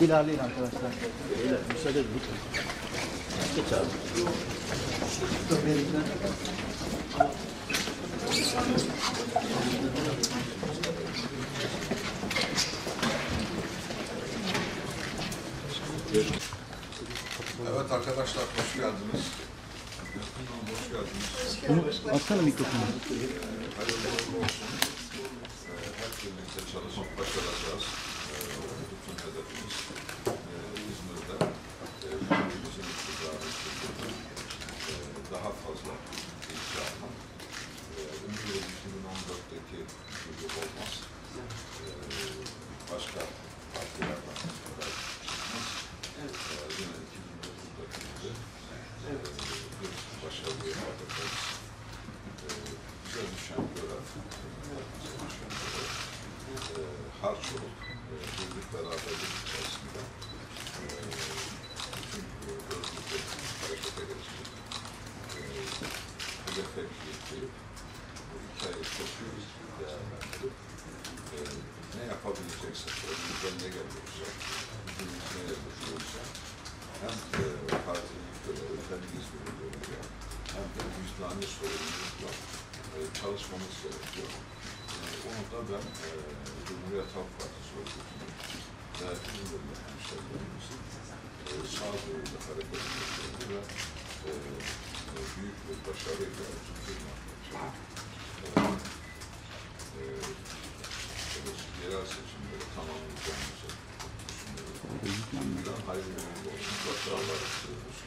İlerleyin arkadaşlar. Beyler müsaade edin. Geç abi. Evet arkadaşlar hoş geldiniz. Hoş geldiniz. Bunu atsana mikrofonu. Hayırlı olsun. Birlikte çalışıp başaracağız. Ee, bütün hedefimiz e, İzmir'de e, ülkemizin iktidarı e, daha fazla inşallah. E, umuyorum 2014'teki gibi olmaz. E, başka partilerden beraber çıkmaz. E, yine 2009'daki gibi e, bir başarıya bakacağız. E, bize düşen görev, bize düşen görev e, harç olup e, birlik beraberlik içerisinde e, bütün e, özgürlükleri harekete geçirip e, hedefe yükleyip bu çok iyi değerlendirip e, ne yapabileceksek, elimizden ne geliyorsa, gücümüz neye düşüyorsa hem e, partinin görevi hem İzmir'in görevi hem de vicdani sorumlulukla e, çalışmamız gerekiyor. E, onu da ben e, Cumhuriyet Halk Partisi örgütünün ve İzmir'de hemşehrilerimizin e, sağduyuyla hareket etmektedir ve e, e, büyük bir başarıyla tutturmak için e, e, evet, yerel seçimleri tamamlayacağımızı düşünüyorum. Hayırlı uğurlu olsun. Başarılar istiyoruz.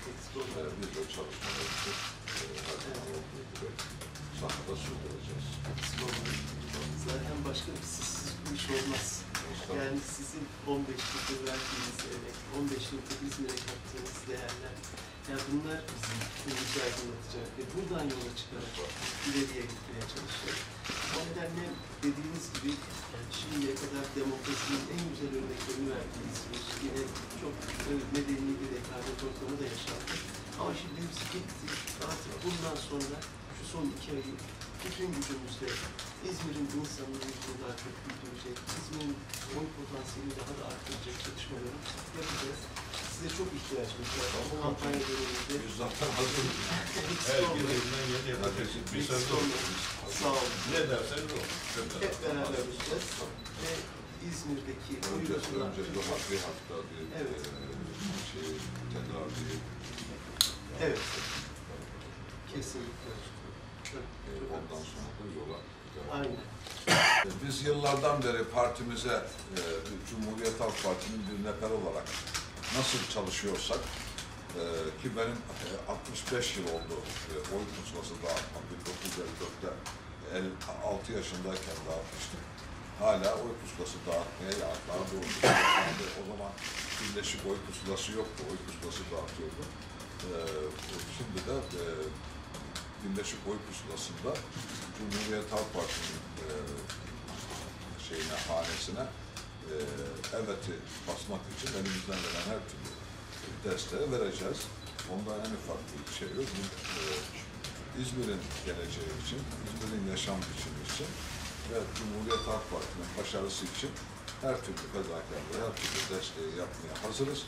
E, biz de çalışmalarımızı e, her olduğu gibi sahada sürdüreceğiz. Zaten başka bir sizsiz bu iş olmaz. Yani sizin 15 yıldır verdiğiniz emek, 15 yıldır İzmir'e kattığınız değerler, yani bunlar bizim ülkemizi aydınlatacak ve buradan yola çıkarak ileriye gitmeye çalışacak. O nedenle dediğiniz gibi yani şimdiye kadar demokrasinin en güzel örneklerini verdiği İzmir, yine çok medeni bir rekabet ortamı da yaşandı. Ama şimdi biz gittik, artık bundan sonra şu son iki ayı bütün gücümüzle İzmir'in insanını yüzünü çok güldürecek, İzmir'in oy potansiyelini daha da arttıracak çalışmaları yapacağız. Size çok ihtiyacımız var. Bu kampanya döneminde Biz zaten hazırız. Her birinden yeni yapacak. Bir söz. Sağ olun. Ne dersen o. Hep beraber olacağız. Ve İzmir'deki Önce, önce daha bir hafta bir Evet. e, şey, bir Evet. Kesinlikle. E, ondan sonra da yola devam. Aynen. Biz yıllardan beri partimize, e, Cumhuriyet Halk Partisi'nin bir nefer olarak nasıl çalışıyorsak, e, ki benim e, 65 yıl oldu e, oy pusulası dağıtmam. 1954'te 6 yaşındayken dağıtmıştık. Hala oy pusulası dağıtmaya ya daha doğrusu. O zaman birleşik oy pusulası yoktu, oy pusulası dağıtıyordu. E, şimdi de e, birleşik oy pusulasında Cumhuriyet Halk Partisi'nin e, şeyine, hanesine e, evet'i basmak için elimizden gelen her türlü desteği vereceğiz. Ondan en ufak bir şey yok. E, İzmir'in geleceği için, İzmir'in yaşam biçimi için ve Cumhuriyet Halk Partisi'nin başarısı için her türlü fedakarlığı, her türlü desteği yapmaya hazırız.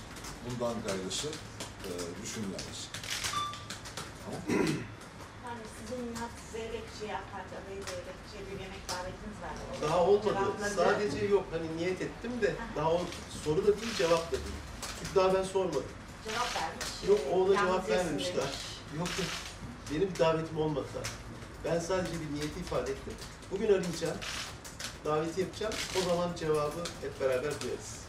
Bundan gayrısı e, düşünmemiz. Tamam Zeybekçi, AK Parti adayı Zeybekçi'ye bir yemek davetiniz var. Daha olmadı. Sadece yok hani niyet ettim de daha o soru da değil cevap da değil. Çünkü daha ben sormadım. Cevap vermiş. Yok o da cevap vermemişler. demiş. Yok yok. Benim bir davetim olmadı. Ben sadece bir niyeti ifade ettim. Bugün arayacağım. Daveti yapacağım. O zaman cevabı hep beraber duyarız.